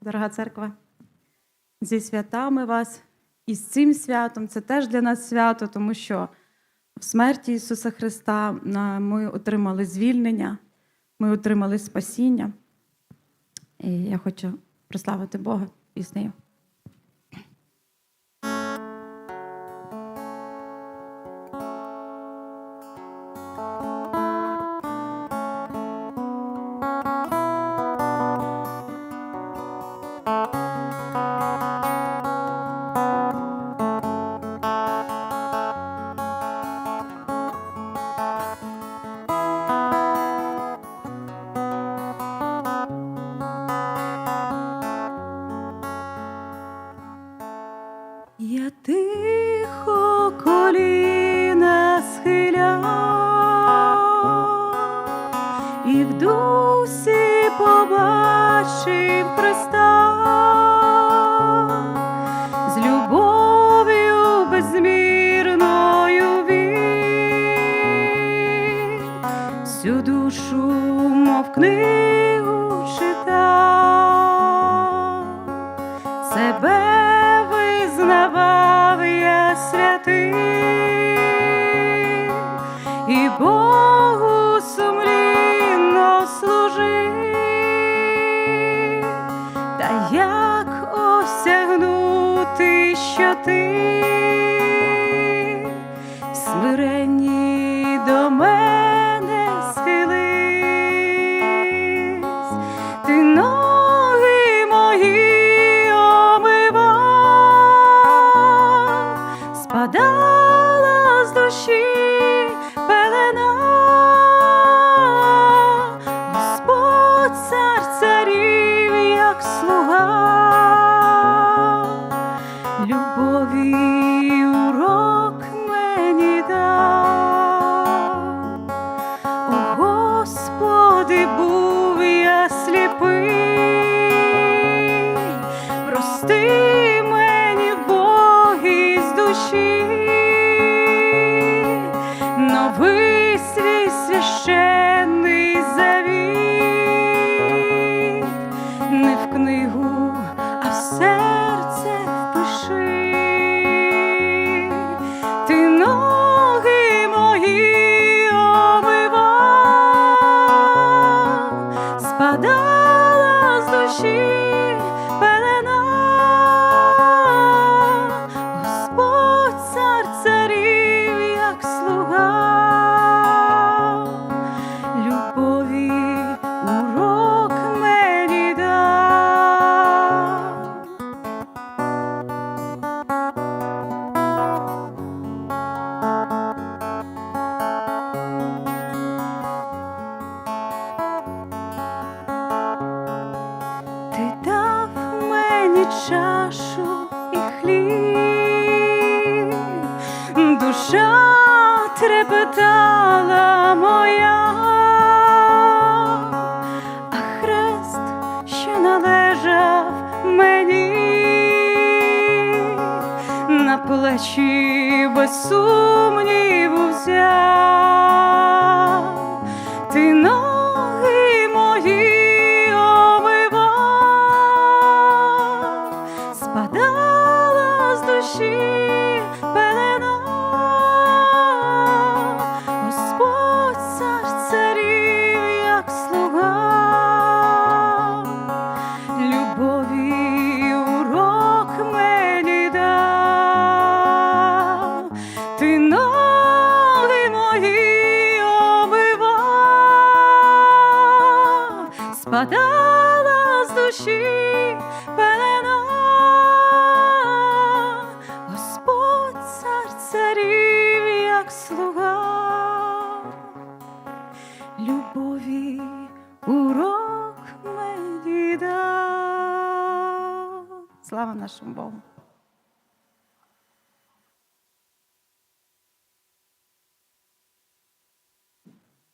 Дорога церква, зі святами вас і з цим святом це теж для нас свято, тому що в смерті Ісуса Христа ми отримали звільнення, ми отримали спасіння. І я хочу прославити Бога піснею. Я тихо коліна схиля і в дусі побачив всю душу, мов книгу читав. Себе любові урок мені дав. Спадала з душі чашу і хліб, душа трепетала моя, а хрест, що належав мені, на плечі без сумніву взяв. Душі пелена, Господь цар царів, як слуга, любові урок мені дав. Ти ноги мої омивав, спадала з душі пелена, Слава нашому Богу!